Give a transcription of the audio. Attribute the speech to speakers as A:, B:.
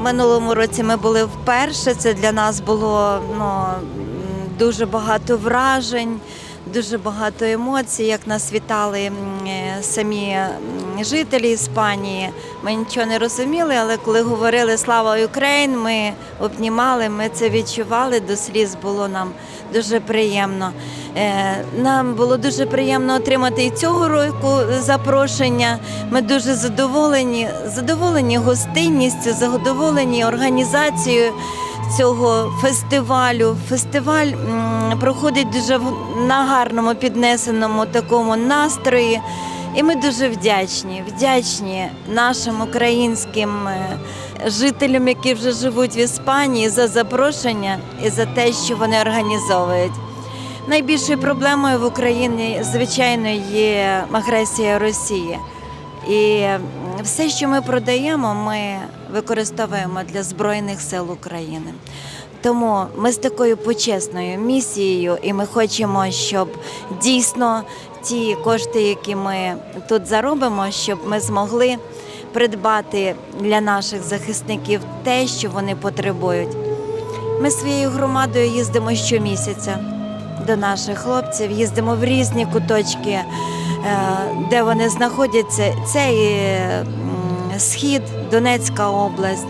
A: минулому році ми були вперше. Це для нас було ну, дуже багато вражень, дуже багато емоцій, як нас вітали е, самі жителі Іспанії. Ми нічого не розуміли, але коли говорили Слава Україн, ми обнімали, ми це відчували. До сліз було нам дуже приємно. Е, Нам було дуже приємно отримати і цього року запрошення. Ми дуже задоволені, задоволені гостинністю, задоволені організацією цього фестивалю. Фестиваль проходить дуже на гарному піднесеному такому настрої. І ми дуже вдячні, вдячні нашим українським е, жителям, які вже живуть в Іспанії, за запрошення і за те, що вони організовують. Найбільшою проблемою в Україні, звичайно, є агресія Росії. І все, що ми продаємо, ми використовуємо для Збройних сил України. Тому ми з такою почесною місією, і ми хочемо, щоб дійсно ті кошти, які ми тут заробимо, щоб ми змогли придбати для наших захисників те, що вони потребують. Ми своєю громадою їздимо щомісяця до наших хлопців, їздимо в різні куточки, де вони знаходяться. Це і схід, Донецька область,